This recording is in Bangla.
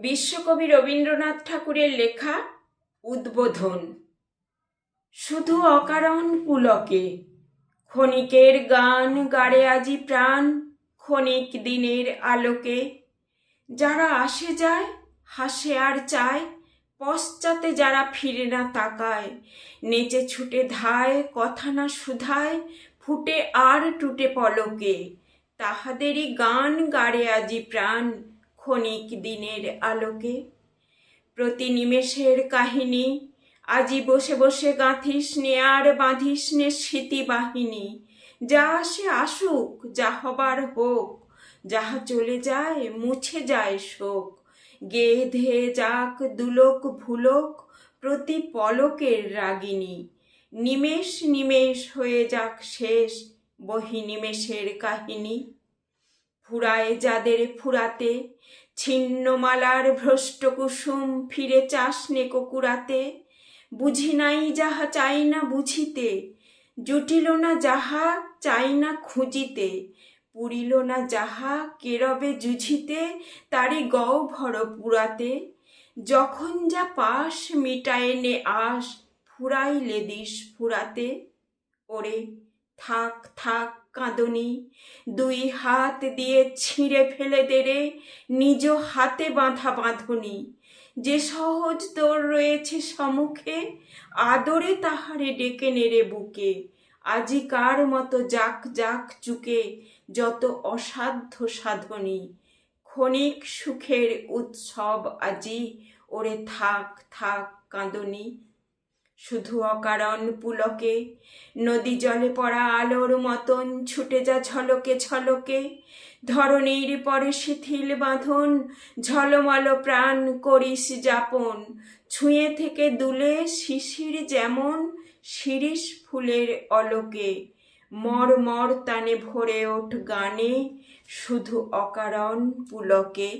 বিশ্বকবি রবীন্দ্রনাথ ঠাকুরের লেখা উদ্বোধন। শুধু অকারণ পুলকে, ক্ষণিকের গান গাড়ে আজি প্রাণ, ক্ষণিক দিনের আলোকে। যারা আসে যায়, হাসে আর চায়, পশ্চাতে যারা ফিরে না তাকায়। নেচে ছুটে ধায়, কথা না শুধায়, ফুটে আর টুটে পলকে। তাহাদেরই গান গাড়ে আজি প্রাণ ক্ষণিক দিনের আলোকে। প্রতি নিমেষের কাহিনী, আজি বসে বসে গাঁথিস নে আর বাঁধিস নে স্মৃতি বাহিনী। যা আসে আসুক, যা হবার হোক, যাহা চলে যায়, মুছে যায় শোক। গে ধে যাক দুলোক ভুলোক, প্রতি পলকের রাগিনী। নিমেষ নিমেষ হয়ে যাক শেষ, বহি নিমেষের কাহিনী। ফুরায় যাদের ফুরাতে, ছিন্নমালার ভ্রষ্ট কুসুম ফিরে চাষনে কুকুরাতে। বুঝি নাই যাহা চাই না বুঝিতে, জুটিল না যাহা চাই না খুঁজিতে, পুরিল না যাহা কেরবে জুঝিতে তারি গহ্বর পুরাতে যখন যা পাস মিটায় নে আস, ফুরাইলে দিস ফুরাতে। ওরে থাক থাক কাঁদনি, দুই হাত দিয়ে ছিঁড়ে ফেলে দেরে নিজ হাতে বাঁধা বাঁধনি। যে সহজ তোর রয়েছে সমুখে আদরে তাহারে ডেকে নেড়ে বুকে। আজি কার মতো যাক যাক চুকে যত অসাধ্য সাধনী। ক্ষণিক সুখের উৎসব আজি, ওরে থাক থাক কাঁদনি শুধু অকারণ পুলকে। নদী জলে পড়া আলোর মতন ছুটে যা ঝলকে ঝলকে। ধরণীর পরে শিথিল বাঁধন, ঝলমল প্রাণ করিস যাপন। ছুঁয়ে থেকে দুলে শিশির যেমন, শিরিষ ফুলের অলোকে। মর মর তানে ভরে ওঠ গানে, শুধু অকারণ পুলকে।